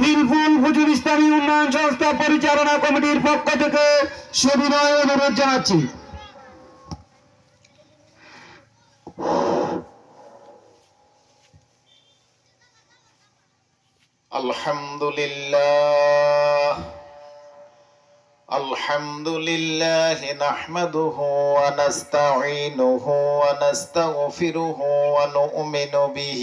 হিলফুল হুজুর ইসলামী উন্নয়ন সংস্থা পরিচালনা কমিটির পক্ষ থেকে সবিনয় অনুরোধ জানাচ্ছি الحمد لله الحمد لله نحمده ونستعينه ونستغفره ونؤمن به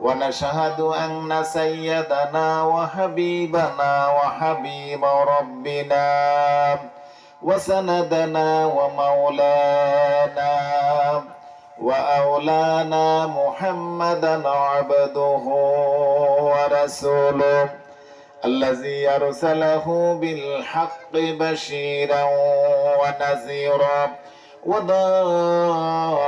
ونشهد أن سيدنا وحبيبنا وحبيب ربنا وسندنا ومولانا وأولانا محمدا عبده ورسوله الذي أرسله بالحق بشيرا ونذيرا وداعيا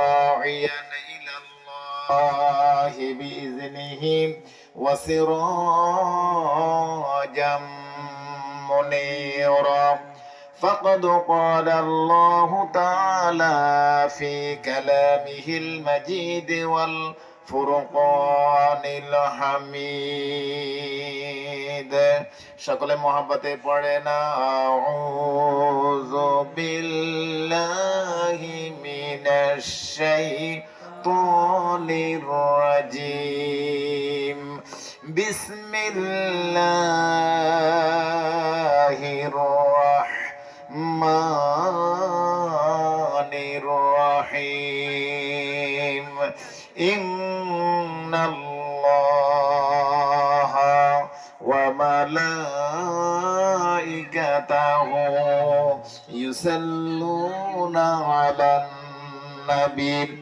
بإذنه وسراجا منيرا فقد قال الله تعالى في كلامه المجيد والفرقان الحميد شكل محبت پڑھنا الشيطان الرجيم. بسم الله الرحمن الرحيم إن الله وملائكته يصلون على النبي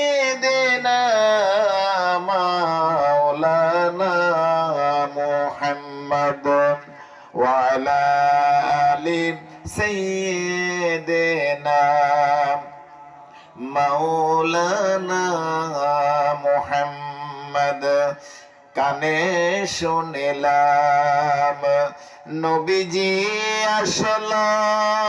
وعلى آل سيدنا মাওলানা মুহাম্মদ কানে শুনিলাম নবীজি আসলা